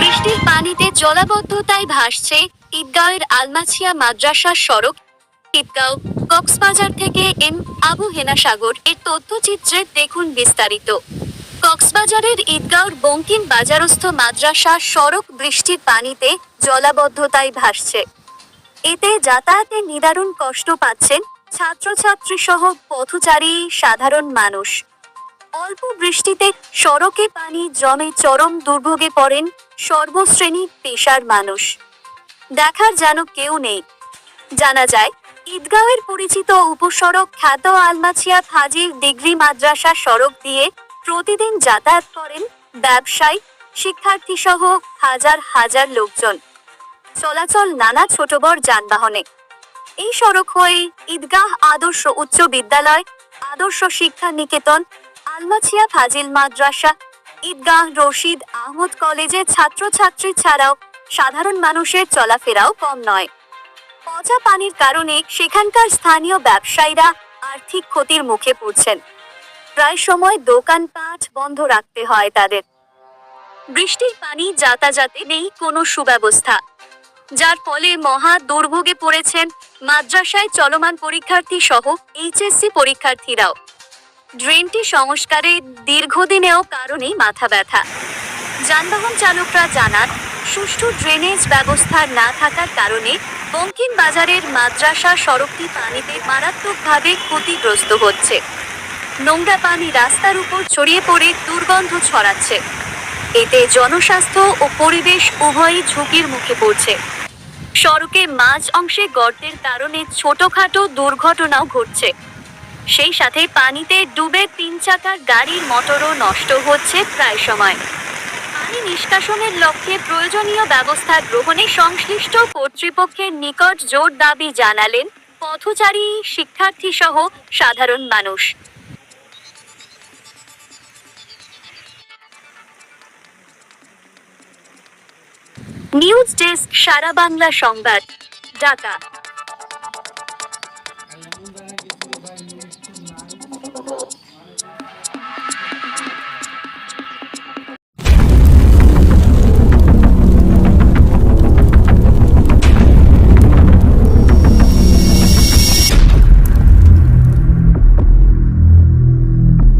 বৃষ্টির পানিতে জলাবদ্ধতায় ভাসছে ঈদগাঁওয়ের আলমাছিয়া মাদ্রাসা সড়ক। ঈদগাঁও কক্সবাজার থেকে এম আবু হেনা সাগর এর তথ্যচিত্রে দেখুন বিস্তারিত। কক্সবাজারের ঈদগাঁওর বঙ্কিম বাজারস্থ মাদ্রাসা সড়ক বৃষ্টির পানিতে জলাবদ্ধতায় ভাসছে। এতে যাতায়াতে নিদারুণ কষ্ট পাচ্ছেন ছাত্রছাত্রী সহ পথচারী, সাধারণ মানুষ। অল্প বৃষ্টিতে সড়কে পানি জমে চরম দুর্ভোগে পড়েন সর্বশ্রেণী পেশার মানুষ। দেখার যেন কেউ নেই। জানা যায়, ঈদগাঁওয়ের পরিচিত উপসড়ক খ্যাত আলমাছিয়া ফাজিল ডিগ্রি মাদ্রাসা সড়ক দিয়ে প্রতিদিন যাতায়াত করেন ব্যবসায়ী শিক্ষার্থী সহ হাজার হাজার লোকজন। চলাচল নানা ছোট বড় যানবাহনে। এই সড়ক হয়ে ঈদগাহ আদর্শ উচ্চ বিদ্যালয়, আদর্শ শিক্ষা নিকেতন আলমাছিয়া ফাজিল মাদ্রাসা। ঈদগাহ রশিদ আহমদ কলেজে ছাত্রছাত্রী ছাড়াও সাধারণ মানুষের চলাফেরাও কম নয়। পচা পানির কারণে সেখানকার স্থানীয় ব্যবসায়ীরা আর্থিক ক্ষতির মুখে পড়ছেন। প্রায় সময় দোকানপাট বন্ধ রাখতে হয় তাদের। বৃষ্টির পানি যাতায়াতে নেই কোনো সুব্যবস্থা। যার ফলে মহা দুর্ভোগে পড়েছেন মাদ্রাসায় চলমান পরীক্ষার্থী সহ এইচএসসি পরীক্ষার্থীরাও। ড্রেনটি সংস্কারে দীর্ঘদিনেও কারণেই মাথা ব্যথা। যানবাহন চালকরা জানান, সুষ্ঠু ড্রেনেজ ব্যবস্থা না থাকার কারণে বঙ্কিম বাজারের মাদ্রাসা সড়কটি পানিতে মারাত্মকভাবে ক্ষতিগ্রস্ত হচ্ছে। নোংরা পানি রাস্তার উপর ছড়িয়ে পড়ে দুর্গন্ধ ছড়াচ্ছে। এতে জনস্বাস্থ্য ও পরিবেশ উভয়ই ঝুঁকির মুখে পড়ছে। সড়কে মাঝ অংশে গর্তের কারণে ছোটখাটো দুর্ঘটনাও ঘটছে। সেই সাথে পানিতে ডুবে তিন চাকার গাড়ির মোটরও নষ্ট হচ্ছে প্রায় সময়। পানি নিষ্কাশনের লক্ষ্যে প্রয়োজনীয় ব্যবস্থা গ্রহণে সংশ্লিষ্ট কর্তৃপক্ষের নিকট জোর দাবি জানালেন পথচারী শিক্ষার্থী সহ সাধারণ মানুষ। নিউজ ডেস্ক, সারা বাংলা সংবাদ, ঢাকা। Thank you.